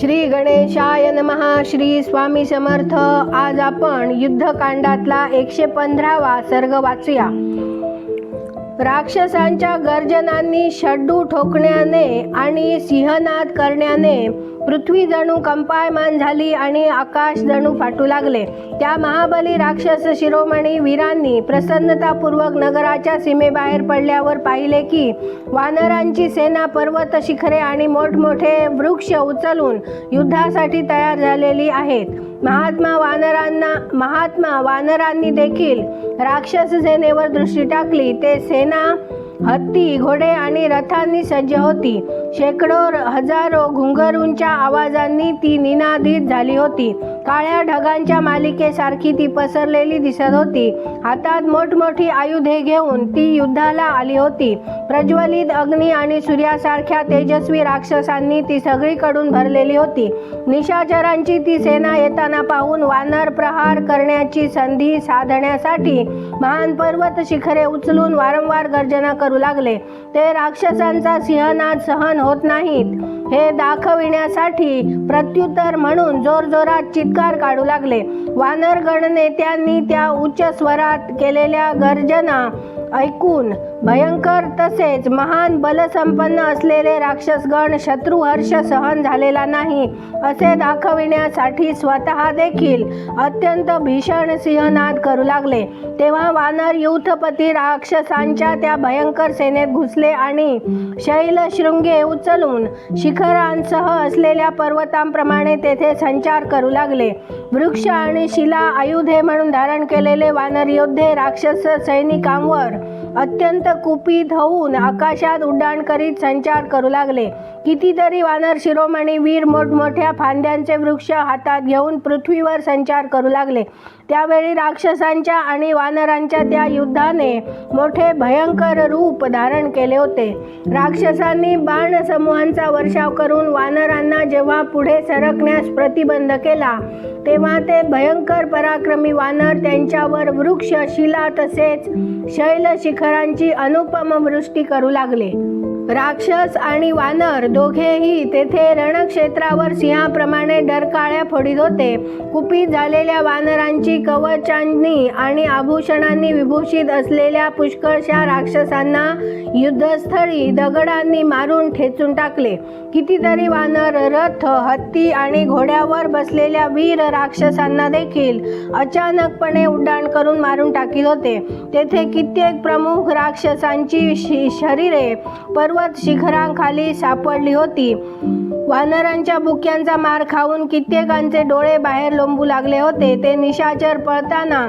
श्री गणेशाय नमहा श्री स्वामी समर्थ. आज आपण युद्धकांडातला एकशे पंधरावा सर्ग वाचूया. राक्षसांच्या गर्जनांनी शड्डू ठोकण्याने आणि सिंहनाद करण्याने पृथ्वी जणू कंपायमान झाली आणि आकाश जणू फाटू लागले. त्या महाबली राक्षस शिरोमणी वीरांनी प्रसन्नतापूर्वक नगराच्या सीमेबाहेर पडल्यावर पाहिले की वानरांची सेना पर्वत शिखरे आणि मोठमोठे वृक्ष उचलून युद्धासाठी तयार झालेली आहेत. महात्मा वानरांना महात्मा वानरांनी देखील राक्षस सेनेवर दृष्टी टाकली. ते सेना हत्ती घोडे आणि रथांनी सज्ज होती. शेकडो हजारो घुंगरूंच्या आवाजांनी ती निनादित झाली होती. काळ्या ढगांच्या मालिकेसारखी ती पसरलेली दिसत होती. हातात मोठमोठी आयुधे घेऊन ती युद्धाला आली होती. प्रज्वलित अग्नी आणि सूर्यासारख्या तेजस्वी राक्षसांनी ती सगळीकडून भरलेली होती. निशाचरांची ती सेना येताना पाहून वानर प्रहार करण्याची संधी साधण्यासाठी महान पर्वत शिखरे उचलून वारंवार गर्जना करू लागले. ते राक्षसांचा सिंहनाद सहन होत नाहीत. हे दाखविण्यासाठी प्रत्युत्तर म्हणून जोरजोरात चित्कार काढू लागले. वानरगण नेत्यांनी त्या उच्च स्वरात केलेल्या गर्जना ऐकून भयंकर तसेच महान बलसंपन्न असलेले राक्षसगण शत्रुहर्ष सहन झालेला नाही असे दाखविण्यासाठी स्वतः देखील अत्यंत भीषण सिंहनाद करू लागले. तेव्हा वानर युथपती राक्षसांच्या त्या भयंकर सेनेत घुसले आणि शैलशृंगे उचलून शिखरांसह असलेल्या पर्वतांप्रमाणे तेथे संचार करू लागले. वृक्ष आणि शिला आयुधे म्हणून धारण केलेले वानर योद्धे राक्षस सैनिकांवर अत्यंत कुपित होऊन आकाशात उड्डाण करीत संचार करू लागले. कितीतरी वानर शिरोमणी वीर मोठमोठ्या फांद्यांचे वृक्ष हातात घेऊन पृथ्वीवर संचार करू लागले. त्यावेळी राक्षसांच्या आणि वानरांच्या त्या युद्धाने मोठे भयंकर रूप धारण केले होते. राक्षसांनी बाणसमूहांचा वर्षाव करून वानरांना जेव्हा पुढे सरकण्यास प्रतिबंध केला तेव्हा ते भयंकर पराक्रमी वानर त्यांच्यावर वृक्ष शिला तसेच शैल शिखर शिखरांची अनुपम वृष्टी करू लागले. राक्षस आणि वानर दोघेही तेथे रणक्षेत्रावर सिंहाप्रमाणे डरकाळ्या फोडीत होते. कुपित झालेल्या वानरांची कवचांनी आणि आभूषणांनी विभूषित असलेल्या पुष्कळशा राक्षसांना युद्धस्थळी दगडांनी मारून ठेचून टाकले. कितीतरी वानर रथ हत्ती आणि घोड्यावर बसलेल्या वीर राक्षसांना देखील अचानकपणे उड्डाण करून मारून टाकीत होते. तेथे कित्येक प्रमुख राक्षसांची शरीरे शरीरे पर्वत शिखरांखाली सापडली होती. वानरांच्या बुक्यांचा मार खाऊन कित्येकांचे डोळे बाहेर लोंबू लागले होते. ते निशाचर पळताना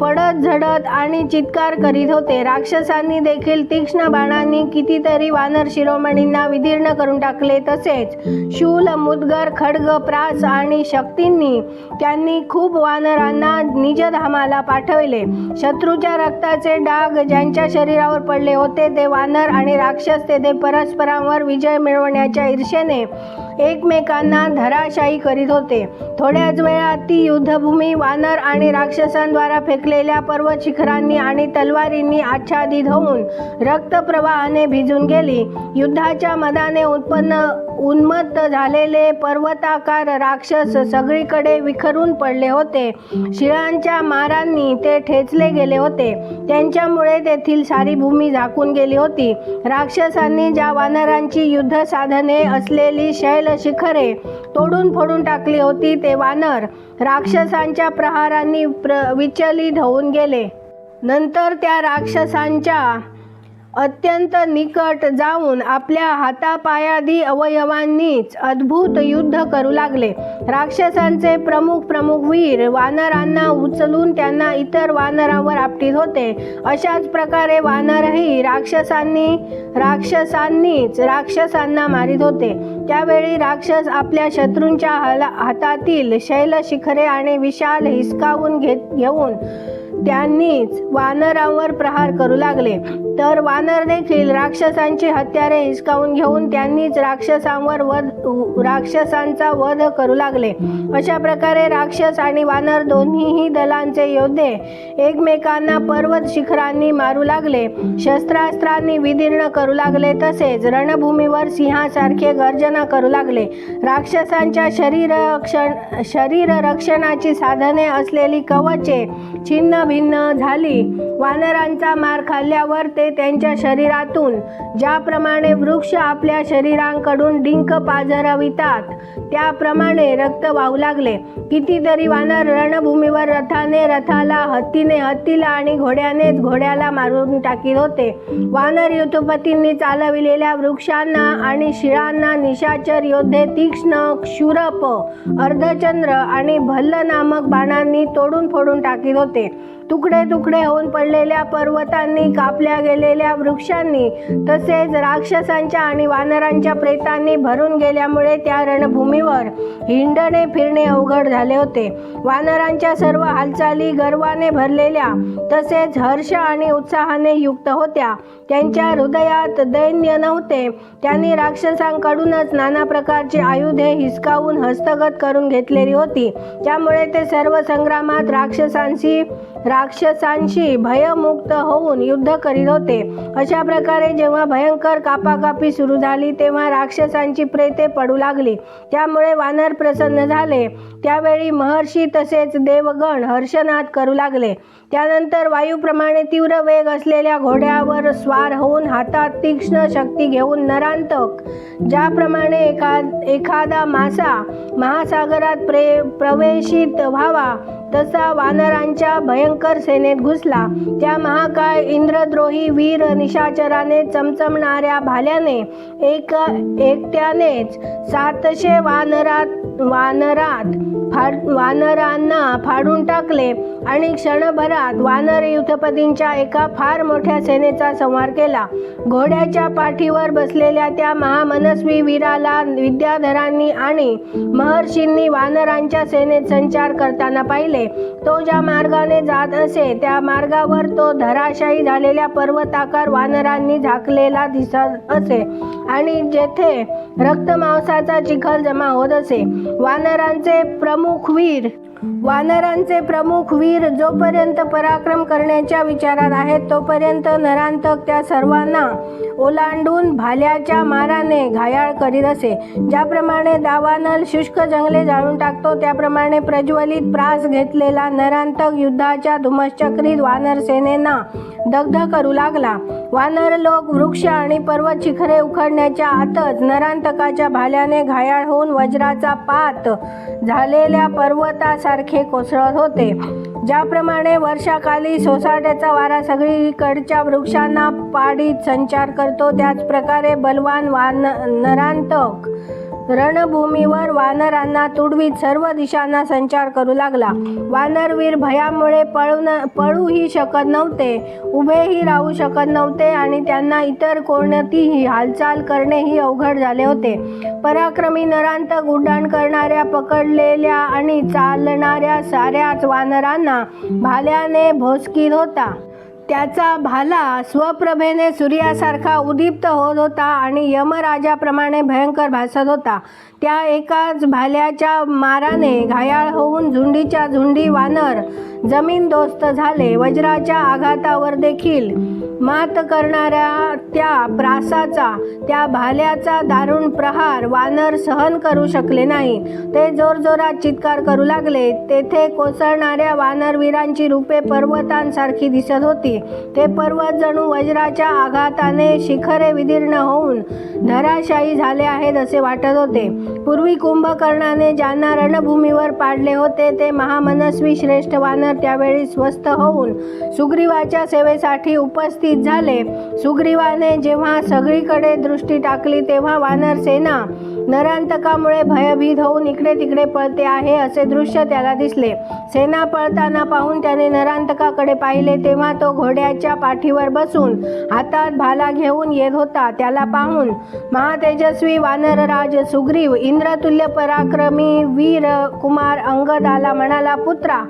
पडत झडत आणि चित्कार करीत होते. राक्षसांनी देखील तीक्ष्ण बाणांनी कितीतरी वानर शिरोमणींना विदीर्ण करून टाकले तसेच शूल मुदगर खड्ग प्रास आणि शक्तींनी त्यांनी खूप वानरांना निजधामाला पाठवले. शत्रूच्या रक्ताचे डाग ज्यांच्या शरीरावर पडले होते ते वानर आणि राक्षस तेथे परस्परांवर विजय मिळवण्याच्या ईर्षेने एकमेकांना धराशायी करीत होते. थोड्याच वेळात ती युद्धभूमी वानर आणि राक्षसांद्वारा फेकलेल्या पर्वत शिखरांनी आणि तलवारींनी आच्छादित होऊन रक्तप्रवाहाने भिजून गेली. युद्धाच्या मदाने उत्पन्न उन्मत्त झालेले पर्वताकार राक्षस सगळीकडे विखरून पडले होते. शिळांच्या मारांनी ते ठेचले गेले होते. त्यांच्यामुळे तेथील सारी भूमी झाकून गेली होती. राक्षसांनी ज्या वानरांची युद्ध साधने असलेली शैल शिखरे तोडून फोडून टाकली होती ते वानर राक्षसांच्या प्रहारांनी प्र विचलित होऊन गेले. नंतर त्या राक्षसांच्या अत्यंत निकट जाऊन आपल्या हातापायादी अवयवांनीच अद्भुत युद्ध करू लागले. राक्षसांचे प्रमुख प्रमुख वीर वानरांना उचलून त्यांना इतर वानरांवर आपटीत होते. अशाच प्रकारे वानरही राक्षसांनी राक्षसांनीच राक्षसांना मारित होते. त्यावेळी राक्षस आपल्या शत्रूंच्या हातातील शैलशिखरे आणि विशाल हिसकावून घेत घेऊन त्यांनीच वानरांवर प्रहार करू लागले. तर वानर देखील राक्षसांची हत्यारे हिसकावून घेऊन त्यांनीच राक्षसांवर वध राक्षसांचा वध करू लागले. अशा प्रकारे राक्षस आणि वानर दोन्हीही दलांचे योद्धे एकमेकांना पर्वत शिखरांनी मारू लागले. शस्त्रास्त्रांनी विदीर्ण करू लागले तसेच रणभूमीवर सिंहासारखे गर्जना करू लागले. राक्षसांच्या शरीर रक्षण शरीर रक्षणाची साधने असलेली कवचे छिन्न भिन्न झाली. वानरांचा मार खाल्ल्यावर ते त्यांच्या शरीरातून ज्याप्रमाणे वृक्ष आपल्या शरीरांकडून डिंक पाजरवितात त्याप्रमाणे रक्त वाहू लागले. कितीतरी वानर रणभूमीवर रथाने रथाला हत्तीने हत्तीला आणि घोड्यानेच घोड्याला मारून टाकीत होते. वानर युद्धपतींनी चालविलेल्या वृक्षांना आणि शिळांना निशाचर योद्धे तीक्ष्ण क्षुरप अर्धचंद्र आणि भल्ल नामक बाणांनी तोडून फोडून टाकीत होते. तुकडे तुकडे होऊन पडलेल्या पर्वतांनी कापल्या गेलेल्या वृक्षांनी तसेच राक्षसांच्या आणि वानरांच्या प्रेतांनी भरून गेल्यामुळे त्या रणभूमीवर हिंडणे फिरणे अवघड झाले होते. वानरांच्या सर्व हालचाली गर्वाने भरलेल्या तसेच हर्ष आणि उत्साहाने युक्त होत्या. त्यांच्या हृदयात दैन्य नव्हते. त्यांनी राक्षसांकडूनच नाना प्रकारची आयुधे हिसकावून हस्तगत करून घेतलेली होती. त्यामुळे ते सर्व संग्रामात राक्षसांशी राक्षसांशी भयमुक्त होऊन युद्ध करीत होते. अशा प्रकारे जेव्हा भयंकर कापाकापी सुरू झाली तेव्हा राक्षसांची प्रेते पडू लागली. त्यामुळे वानर प्रसन्न झाले. त्यावेळी महर्षी तसेच देवगण हर्षनाद करू लागले. त्यानंतर वायूप्रमाणे तीव्र वेग असलेल्या घोड्यावर स्वार होऊन हातात तीक्ष्ण शक्ती घेऊन नरांतक ज्याप्रमाणे एखा एखादा मासा महासागरात प्रे प्रवेशित व्हावा तसा वानरांच्या भयंकर सेनेत घुसला. त्या महाकाय इंद्रद्रोही वीर निशाचराने चमचमणाऱ्या भाल्याने एक एकट्यानेच सातशे वानरात वानरात फाड वानरांना फाडून टाकले आणि क्षणभरात वानर युथपतींच्या एका फार मोठ्या सेनेचा संहार केला. घोड्याच्या पाठीवर बसलेल्या त्या महामनस्वी वीराला विद्याधरांनी आणि महर्षींनी वानरांच्या सेनेत संचार करताना पाहिले. तो ज्या मार्गाने जात असे त्या मार्गावर तो धराशायी झालेल्या पर्वताकार वानरांनी झाकलेला दिसत असे आणि जेथे रक्तमांसाचा चिखल जमा होत असे. वानरांचे प्रमुख वीर. वानरांचे प्रमुख वीर जोपर्यंत पराक्रम करण्याच्या विचारात आहेत तोपर्यंत नरांतक त्या सर्वांना ओलांडून भाल्याच्या माराने घायाळ करीत असे. ज्याप्रमाणे दावानल शुष्क जंगले जाळून टाकतो त्याप्रमाणे प्रज्वलित प्रास घेतलेला नरांतक युद्धाच्या धुमश्चक्रीत वानर सेनेना दग्ध करू लागला. वानर लोक वृक्ष आणि पर्वत शिखरे उखडण्याच्या आतच नरांतकाच्या भाल्याने घायाळ होऊन वज्राचा पात झालेल्या पर्वतासारखे कोसळत होते. ज्याप्रमाणे वर्षाकाली सोसाट्याचा वारा सगळीकडच्या वृक्षांना पाडीत संचार करतो त्याच प्रकारे बलवान वान नरांतक रणभूमीवर वानरांना तुडवीत सर्व दिशांना संचार करू लागला. वानरवीर भयामुळे पळून पळूही शकत नव्हते उभेही राहू शकत नव्हते आणि त्यांना इतर कोणतीही हालचाल करणेही अवघड झाले होते. पराक्रमी नरांतक उड्डाण करणाऱ्या पकडलेल्या आणि चालणाऱ्या साऱ्याच वानरांना भाल्याने भोसकीत होता. त्याचा भाला स्वप्रभेने सूर्यासारखा उदीप्त होत होता आणि यमराजाप्रमाणे भयंकर भासत होता. त्या एकाच भाल्याच्या माराने घायाळ होऊन झुंडीच्या झुंडी वानर जमीनदोस्त झाले. वज्राच्या आघातावर देखील मात करणाऱ्या त्या प्रासाचा त्या भाल्याचा दारुण प्रहार वानर सहन करू शकले नाही. ते जोरजोरात चित्कार करू लागले. तेथे कोसळणाऱ्या वानरवीरांची रूपे पर्वतांसारखी दिसत होती. ते पर्वत जणू वज्राच्या आघाताने शिखरे विदीर्ण होऊन धराशायी झाले आहेत असे वाटत होते. पूर्वी कुंभकर्णाने ज्यांना रणभूमीवर पाडले होते ते महामनस्वी श्रेष्ठ वानर त्यावेळी स्वस्थ होऊन सुग्रीवाच्या सेवेसाठी उपस्थित झाले. सुग्रीवाने जेव्हा सगळीकडे दृष्टी टाकली तेव्हा वानर सेना नरांतकामुळे भयभीत होऊन इकडे तिकडे पळते आहे असे दृश्य त्याला दिसले. सेना पळताना पाहून त्याने नरांतकाकडे पाहिले तेव्हा तो घोड्याच्या पाठीवर बसून हातात भाला घेऊन येत होता. त्याला पाहून महातेजस्वी वानरराज सुग्रीव इंद्रतुल्य पराक्रमी वीर कुमार अंगदाला म्हणाला पुत्रा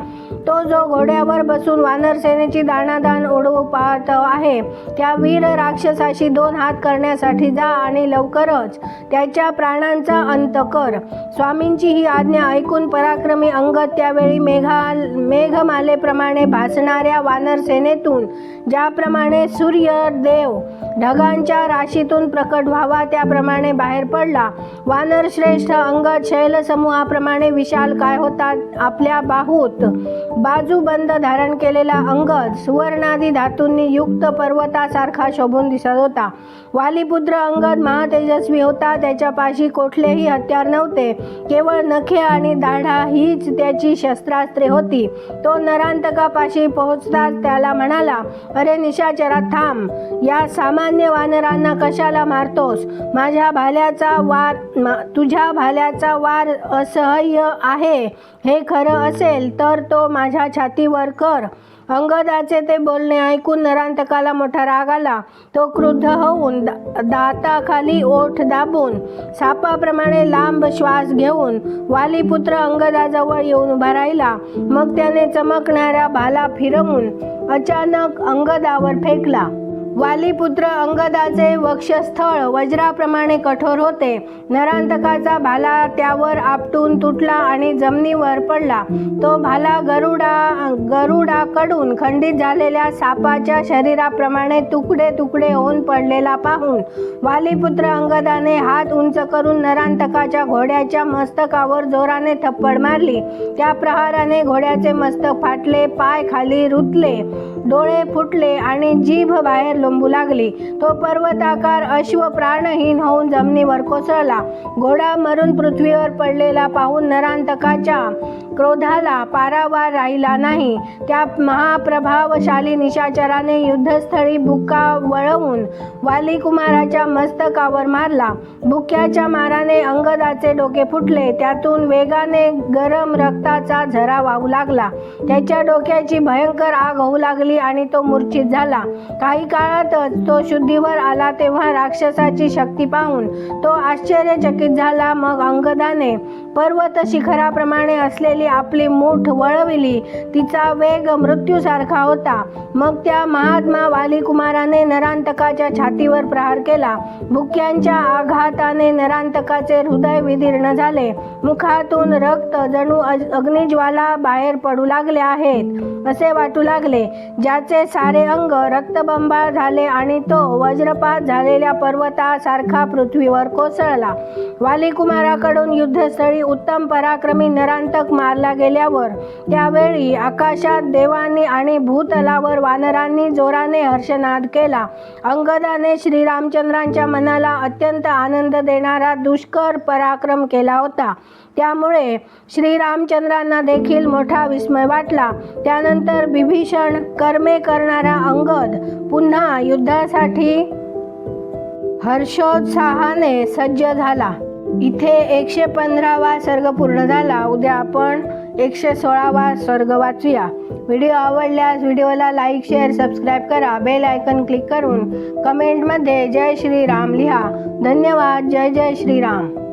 तो जो घोड्यावर बसून वानर सेनेची दाणादाण ओढवू पाहत आहे त्या वीर राक्षसाशी दोन हात करण्यासाठी जा आणि लवकरच त्याच्या प्राणांचा अंत कर. स्वामींची ही आज्ञा ऐकून पराक्रमी अंगद त्यावेळी मेघा मेघमालेप्रमाणे भासणाऱ्या वानर सेनेतून ज्याप्रमाणे सूर्यदेव ढगांच्या राशीतून प्रकट व्हावा त्याप्रमाणे बाहेर पडला. वानर श्रेष्ठ अंगद शैलसमूहाप्रमाणे विशाल काय होता आपल्या बाहूत. बाजूबंद धारण केलेला अंगद सुवर्णादी धातूंनी युक्त पर्वतासारखा शोभून दिसत होता. वालीपुत्र अंगद महातेजस्वी होता त्याच्या पाशी कुठलेही हत्यार नव्हते. केवळ नखे आणि दाढा हीच त्याची शस्त्रास्त्रे होती. तो नरांतकापाशी पोहोचताच त्याला म्हणाला अरे निशाचरा थांब. या सामान्य वानरांना कशाला मारतोस? माझ्या भाल्याचा वार मा- तुझ्या भाल्याचा वार असह्य आहे. हे खरं असेल तर तो माझ्या छातीवर कर. अंगदाचे ते बोलणे ऐकून नरांतकाला मोठा राग आला. तो क्रुद्ध होऊन दा- दाताखाली ओठ दाबून सापाप्रमाणे लांब श्वास घेऊन वालीपुत्र अंगदाजवळ येऊन उभा राहिला. मग त्याने चमकणाऱ्या भाला फिरवून अचानक अंगदावर फेकला. वालीपुत्र अंगदाचे वक्षस्थळ वज्राप्रमाणे कठोर होते. नरांतकाचा भाला त्यावर आपटून तुटला आणि जमिनीवर पडला. तो भाला गरुडा गरुडाकडून खंडित झालेल्या सापाच्या शरीराप्रमाणे तुकडे तुकडे होऊन पडलेला पाहून वालीपुत्र अंगदाने हात उंच करून नरांतकाच्या घोड्याच्या मस्तकावर जोराने थप्पड मारली. त्या प्रहाराने घोड्याचे मस्तक फाटले पाय खाली रुतले. डोळे फुटले आणि जीभ बाहेर लोंबू लागली. तो पर्वताकार अश्व प्राणहीन होऊन जमिनीवर कोसळला. घोडा मरून पृथ्वीवर पडलेला पाहून नरांतकाच्या क्रोधाला पारावार राहिला नाही. त्या महाप्रभावशाली निशाचराने युद्धस्थळी बुक्का वळवून वालीकुमाराच्या मस्तकावर मारला. बुक्याच्या माराने अंगदाचे डोके फुटले. त्यातून वेगाने गरम रक्ताचा झरा वाहू लागला. त्याच्या डोक्याची भयंकर आग होऊ लागली. आणि तो मूर्छित झाला. काही काळातच तो शुद्धीवर आला तेव्हा राक्षसाची शक्ती पाहून तो आश्चर्यचकित झाला. मग अंगदाने पर्वत शिखराप्रमाणे असलेली आपली मूठ वळविली. तिचा वेग मृत्यूसारखा होता. मग त्या महात्मा वालीकुमाराने नरांतकाच्या छातीवर प्रहार केला. भुक्यांच्या आघाताने नरांतकाचे हृदय विदीर्ण झाले. मुखातून रक्त जणू अग्निज्वाला बाहेर पडू लागले आहेत असे वाटू लागले. ज्याचे सारे अंग रक्तबंबाळ झाले आणि तो वज्रपात झालेल्या पर्वतासारखा पृथ्वीवर कोसळला. वालीकुमाराकडून युद्धस्थळी उत्तम पराक्रमी नरांतक मारला गेल्यावर त्यावेळी आकाशात देवांनी आणि भूतलावर वानरांनी जोराने हर्षनाद केला. अंगदाने श्रीरामचंद्रांच्या मनाला अत्यंत आनंद देणारा दुष्कर पराक्रम केला होता. त्यामुळे श्रीरामचंद्रांना देखील मोठा विस्मय वाटला. त्यानंतर विभीषण कर्मे करणारा अंगद पुन्हा युद्धासाठी हर्षोत्साहाने सज्ज झाला. इथे एकशे पंधरावा सर्ग पूर्ण झाला. उद्या आपण एकशे सोळावा सर्ग वाचूया. व्हिडिओ आवडल्यास व्हिडिओला लाईक शेअर सबस्क्राईब करा. बेल आयकन क्लिक करून कमेंटमध्ये जय श्रीराम लिहा. धन्यवाद. जय जय श्रीराम.